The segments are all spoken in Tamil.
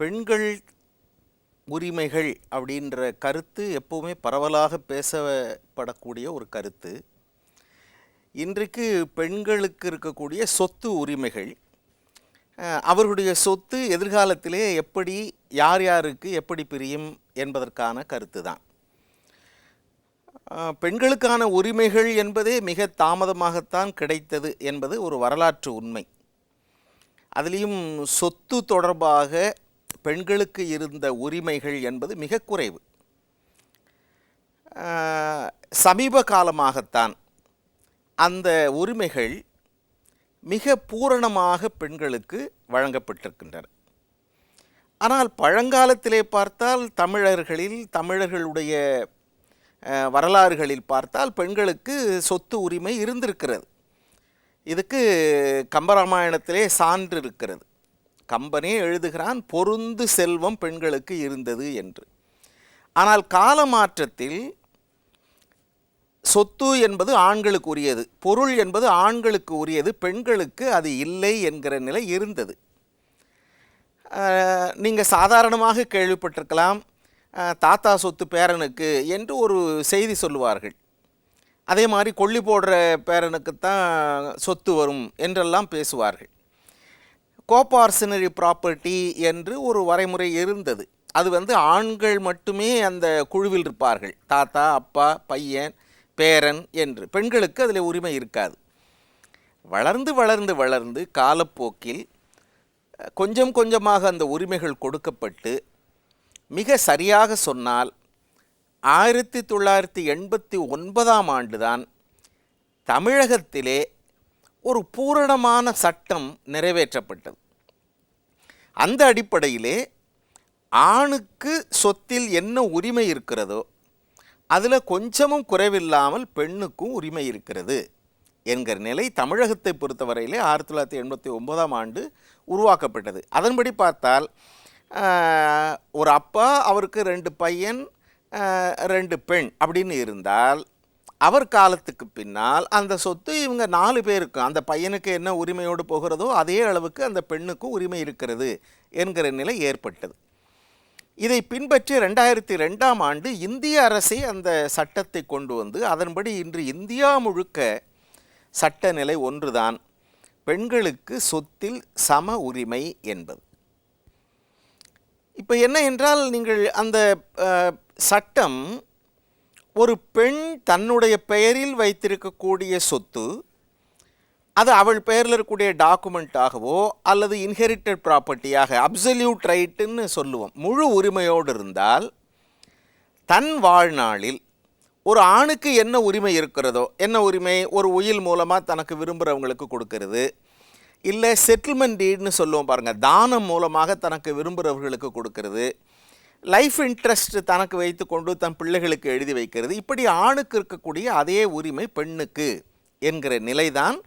பெண்கள் உரிமைகள் அப்படின்ற கருத்து எப்போவுமே பரவலாக பேசப்படக்கூடிய ஒரு கருத்து. இன்றைக்கு பெண்களுக்கு இருக்கக்கூடிய சொத்து உரிமைகள் அவருடைய அவர்களுடைய சொத்து எதிர்காலத்திலே எப்படி யார் யாருக்கு எப்படி பிரியும் என்பதற்கான கருத்து தான். பெண்களுக்கான உரிமைகள் என்பதே மிக தாமதமாகத்தான் கிடைத்தது என்பது ஒரு வரலாற்று உண்மை. அதுலேயும் சொத்து தொடர்பாக பெண்களுக்கு இருந்த உரிமைகள் என்பது மிக குறைவு. சமீப காலமாகத்தான் அந்த உரிமைகள் மிக பூரணமாக பெண்களுக்கு வழங்கப்பட்டிருக்கின்றன. ஆனால் பழங்காலத்திலே பார்த்தால் தமிழர்களில் தமிழர்களுடைய வரலாறுகளில் பார்த்தால் பெண்களுக்கு சொத்து உரிமை இருந்திருக்கிறது. இதுக்கு கம்பராமாயணத்திலே சான்று இருக்கிறது. கம்பனே எழுதுகிறான் பொருந்து செல்வம் பெண்களுக்கு இருந்தது என்று. ஆனால் கால மாற்றத்தில் சொத்து என்பது ஆண்களுக்கு உரியது பொருள் என்பது ஆண்களுக்கு உரியது பெண்களுக்கு அது இல்லை என்கிற நிலை இருந்தது. நீங்கள் சாதாரணமாக கேள்விப்பட்டிருக்கலாம் தாத்தா சொத்து பேரனுக்கு என்று ஒரு செய்தி சொல்லுவார்கள். அதே மாதிரி கொல்லி போடுற பேரனுக்குத்தான் சொத்து வரும் என்றெல்லாம் பேசுவார்கள். கோபார்சனரி ப்ராப்பர்ட்டி என்று ஒரு வரைமுறை இருந்தது. அது வந்து ஆண்கள் மட்டுமே அந்த குழுவில் இருப்பார்கள். தாத்தா அப்பா பையன் பேரன் என்று. பெண்களுக்கு அதில் உரிமை இருக்காது. வளர்ந்து வளர்ந்து வளர்ந்து காலப்போக்கில் கொஞ்சம் கொஞ்சமாக அந்த உரிமைகள் கொடுக்கப்பட்டு மிக சரியாக சொன்னால் ஆயிரத்தி தொள்ளாயிரத்தி எண்பத்தி ஒன்பதாம் ஆண்டுதான் தமிழகத்திலே ஒரு பூரணமான சட்டம் நிறைவேற்றப்பட்டது. அந்த அடிப்படையிலே ஆணுக்கு சொத்தில் என்ன உரிமை இருக்கிறதோ அதில் கொஞ்சமும் குறைவில்லாமல் பெண்ணுக்கும் உரிமை இருக்கிறது என்கிற நிலை தமிழகத்தை பொறுத்தவரையிலே ஆயிரத்தி தொள்ளாயிரத்தி எண்பத்தி ஒன்பதாம் ஆண்டு உருவாக்கப்பட்டது. அதன்படி பார்த்தால் ஒரு அப்பா அவருக்கு ரெண்டு பையன் ரெண்டு பெண் அப்படின்னு இருந்தால் அவர் காலத்துக்கு பின்னால் அந்த சொத்து இவங்க நாலு பேருக்கும் அந்த பையனுக்கு என்ன உரிமையோடு போகிறதோ அதே அளவுக்கு அந்த பெண்ணுக்கும் உரிமை இருக்கிறது என்கிற நிலை ஏற்பட்டது. இதை பின்பற்றி ரெண்டாயிரத்தி ரெண்டாம் ஆண்டு இந்திய அரசே அந்த சட்டத்தை கொண்டு வந்து அதன்படி இன்று இந்தியா முழுக்க சட்ட நிலை ஒன்றுதான் பெண்களுக்கு சொத்தில் சம உரிமை என்பது. இப்போ என்ன என்றால் நீங்கள் அந்த சட்டம் ஒரு பெண் தன்னுடைய பெயரில் வைத்திருக்கக்கூடிய சொத்து அது அவள் பெயரில் இருக்கக்கூடிய டாக்குமெண்ட்டாகவோ அல்லது இன்ஹெரிட்டட் ப்ராப்பர்ட்டியாக அப்சல்யூட் ரைட்டுன்னு சொல்லுவோம். முழு உரிமையோடு இருந்தால் தன் வாழ்நாளில் ஒரு ஆணுக்கு என்ன உரிமை இருக்கிறதோ என்ன உரிமை ஒரு உயில் மூலமாக தனக்கு விரும்புகிறவங்களுக்கு கொடுக்கறது இல்லை செட்டில்மெண்ட் டீட்னு சொல்லுவோம் பாருங்கள் தானம் மூலமாக தனக்கு விரும்புகிறவர்களுக்கு கொடுக்கறது லைஃப் இன்ட்ரெஸ்ட் தனக்கு வைத்துக்கொண்டு தன் பிள்ளைகளுக்கு எழுதி வைக்கிறது. இப்படி ஆணுக்கு இருக்கக்கூடிய அதே உரிமை பெண்ணுக்கு என்கிற நிலைதான்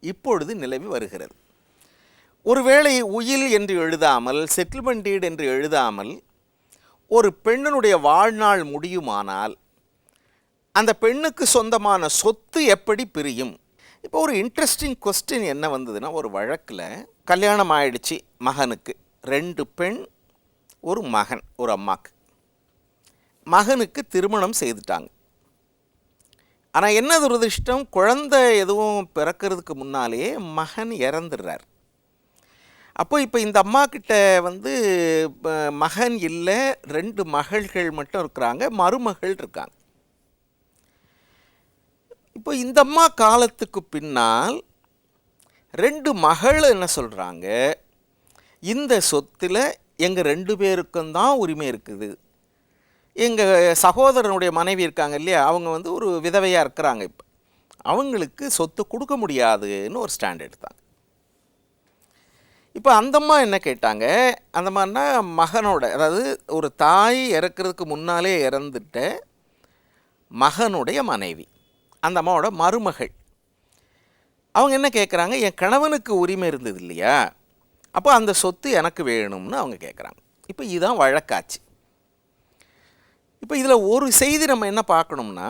இப்பொழுது நிலவி வருகிறது. ஒருவேளை உயில் என்று எழுதாமல் செட்டில்மெண்ட் டீட் என்று எழுதாமல் ஒரு பெண்ணினுடைய வாழ்நாள் முடியுமானால் அந்த பெண்ணுக்கு சொந்தமான சொத்து எப்படி பிரியும்? இப்போ ஒரு இன்ட்ரெஸ்டிங் கொஸ்டின் என்ன வந்ததுன்னா ஒரு வழக்கில் கல்யாணம் ஆயிடுச்சு மகனுக்கு. ரெண்டு பெண் ஒரு மகன் ஒரு அம்மாக்கு. மகனுக்கு திருமணம் செய்துட்டாங்க. ஆனால் என்ன துரதிருஷ்டம்? குழந்தை எதுவும் பிறக்கிறதுக்கு முன்னாலேயே மகன் இறந்துடுறார். அப்போ இப்போ இந்த அம்மா கிட்ட வந்து மகன் இல்லை ரெண்டு மகள்கள் மட்டும் இருக்கிறாங்க மருமகள் இருக்காங்க. இப்போ இந்த அம்மா காலத்துக்கு பின்னால் ரெண்டு மகள் என்ன சொல்கிறாங்க இந்த சொத்தில் எங்கள் ரெண்டு பேருக்கும் தான் உரிமை இருக்குது. எங்கள் சகோதரனுடைய மனைவி இருக்காங்க இல்லையா அவங்க வந்து ஒரு விதவையாக இருக்கிறாங்க இப்போ. அவங்களுக்கு சொத்து கொடுக்க முடியாதுன்னு ஒரு ஸ்டாண்ட் எடுத்தாங்க. இப்போ அந்தம்மா என்ன கேட்டாங்க அந்த மாதிரினா மகனோட அதாவது ஒரு தாய் இறக்கிறதுக்கு முன்னாலே இறந்துட்ட மகனுடைய மனைவி அந்த அம்மாவோட மருமகள். அவங்க என்ன கேட்குறாங்க என் கணவனுக்கு உரிமை இருந்தது இல்லையா? அப்போ அந்த சொத்து எனக்கு வேணும்னு அவங்க கேட்குறாங்க இப்போ இதுதான் வழக்காச்சு. இப்போ இதில் ஒரு செய்தி நம்ம என்ன பார்க்கணும்னா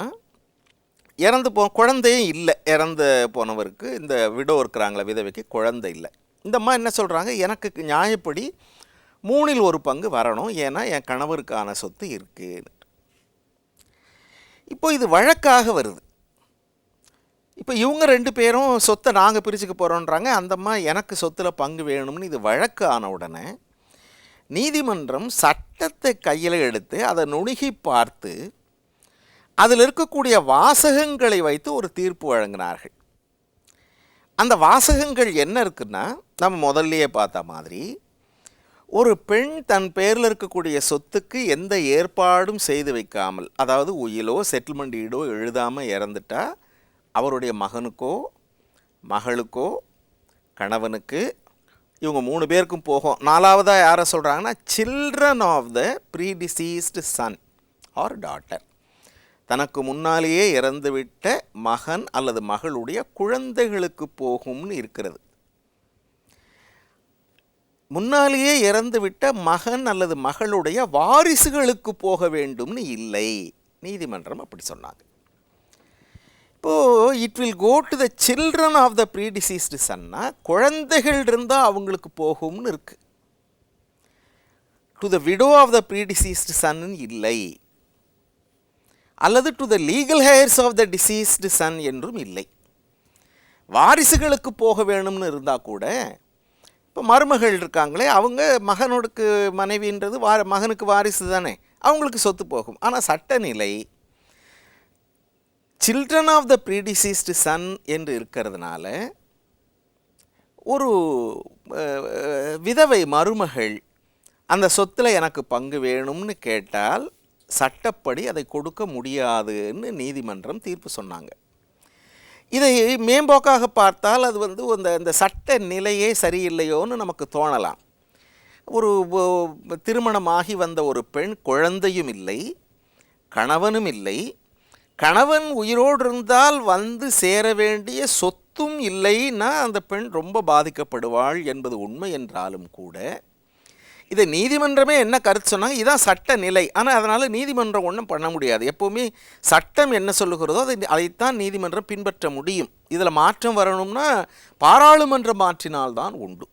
இறந்து போ குழந்தையும் இல்லை. இறந்து போனவருக்கு இந்த விடோ இருக்கிறாங்களே விதவைக்கு குழந்தை இல்லை. இந்த அம்மா என்ன சொல்கிறாங்க எனக்கு நியாயப்படி மூணில் ஒரு பங்கு வரணும். ஏன்னா என் கணவருக்கான சொத்து இருக்குன்னு இப்போ இது வழக்காக வருது. இப்போ இவங்க ரெண்டு பேரும் சொத்தை நாங்கள் பிரிச்சுக்க போகிறோன்றாங்க அந்தம்மா எனக்கு சொத்தில் பங்கு வேணும்னு இது வழக்கு ஆன உடனே நீதிமன்றம் சட்டத்தை கையில் எடுத்து அதை நுணுகி பார்த்து அதில் இருக்கக்கூடிய வாசகங்களை வைத்து ஒரு தீர்ப்பு வழங்கினார்கள். அந்த வாசகங்கள் என்ன இருக்குன்னா நம்ம முதல்லையே பார்த்த மாதிரி ஒரு பெண் தன் பேரில் இருக்கக்கூடிய சொத்துக்கு எந்த ஏற்பாடும் செய்து வைக்காமல் அதாவது உயிலோ செட்டில்மெண்ட் ஈடோ எழுதாமல் இறந்துட்டா அவருடைய மகனுக்கோ மகளுக்கோ கணவனுக்கு இவங்க மூணு பேருக்கும் போகும். நாலாவதாக யாரை சொல்கிறாங்கன்னா children of the predeceased son or daughter தனக்கு முன்னாலேயே இறந்துவிட்ட மகன் அல்லது மகளுடைய குழந்தைகளுக்கு போகும்னு இருக்கிறது. முன்னாலேயே இறந்துவிட்ட மகன் அல்லது மகளுடைய வாரிசுகளுக்கு போக வேண்டும்னு இல்லை. நீதிமன்றம் அப்படி சொன்னாங்க. இப்போது it will go to the children of the predeceased chana குழந்தைகள் இருந்தால் அவங்களுக்கு போகும்னு இருக்குது to the widow of the predeceased சன்னு இல்லை. அல்லது to the legal heirs of the deceased son என்றும் இல்லை. வாரிசுகளுக்கு போக வேணும்னு இருந்தால் கூட இப்போ மருமகள் இருக்காங்களே அவங்க மகனோடுக்கு மனைவின்றது வா மகனுக்கு வாரிசு தானே அவங்களுக்கு சொத்து போகும். ஆனால் சட்டநிலை children of the predeceased son என்று இருக்கிறதுனால ஒரு விதவை மருமகள் அந்த சொத்தில் எனக்கு பங்கு வேணும்னு கேட்டால் சட்டப்படி அதை கொடுக்க முடியாதுன்னு நீதிமன்றம் தீர்ப்பு சொன்னாங்க. இதை மேம்போக்காக பார்த்தால் அது வந்து அந்த இந்த சட்ட நிலையே சரியில்லையோன்னு நமக்கு தோணலாம். ஒரு திருமணமாகி வந்த ஒரு பெண் குழந்தையும் இல்லை கணவனும் இல்லை கணவன் உயிரோடு இருந்தால் வந்து சேர வேண்டிய சொத்தும் இல்லைன்னா அந்த பெண் ரொம்ப பாதிக்கப்படுவாள் என்பது உண்மை என்றாலும் கூட. இதை நீதிமன்றமே என்ன கருத்து சொன்னாங்க இதுதான் சட்ட நிலை. ஆனால் அதனால் நீதிமன்றம் ஒன்றும் பண்ண முடியாது. எப்போவுமே சட்டம் என்ன சொல்லுகிறதோ அதை அதைத்தான் நீதிமன்றம் பின்பற்ற முடியும். இதில் மாற்றம் வரணும்னா பாராளுமன்றம் மாற்றினால்தான் உண்டு.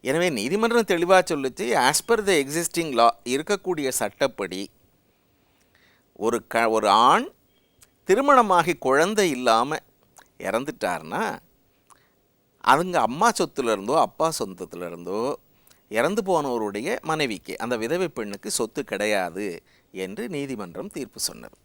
எனவே நீதிமன்றம் தெளிவாக சொல்லிச்சு as per the existing law இருக்கக்கூடிய சட்டப்படி ஒரு க ஒரு ஆண் திருமணமாகி குழந்தை இல்லாமல் இறந்துட்டார்னா அவங்க அம்மா சொத்துலேருந்தோ அப்பா சொந்தத்துலேருந்தோ இறந்து போனவருடைய மனைவிக்கு அந்த விதவை பெண்ணுக்கு சொத்து கிடையாது என்று நீதிமன்றம் தீர்ப்பு சொன்னது.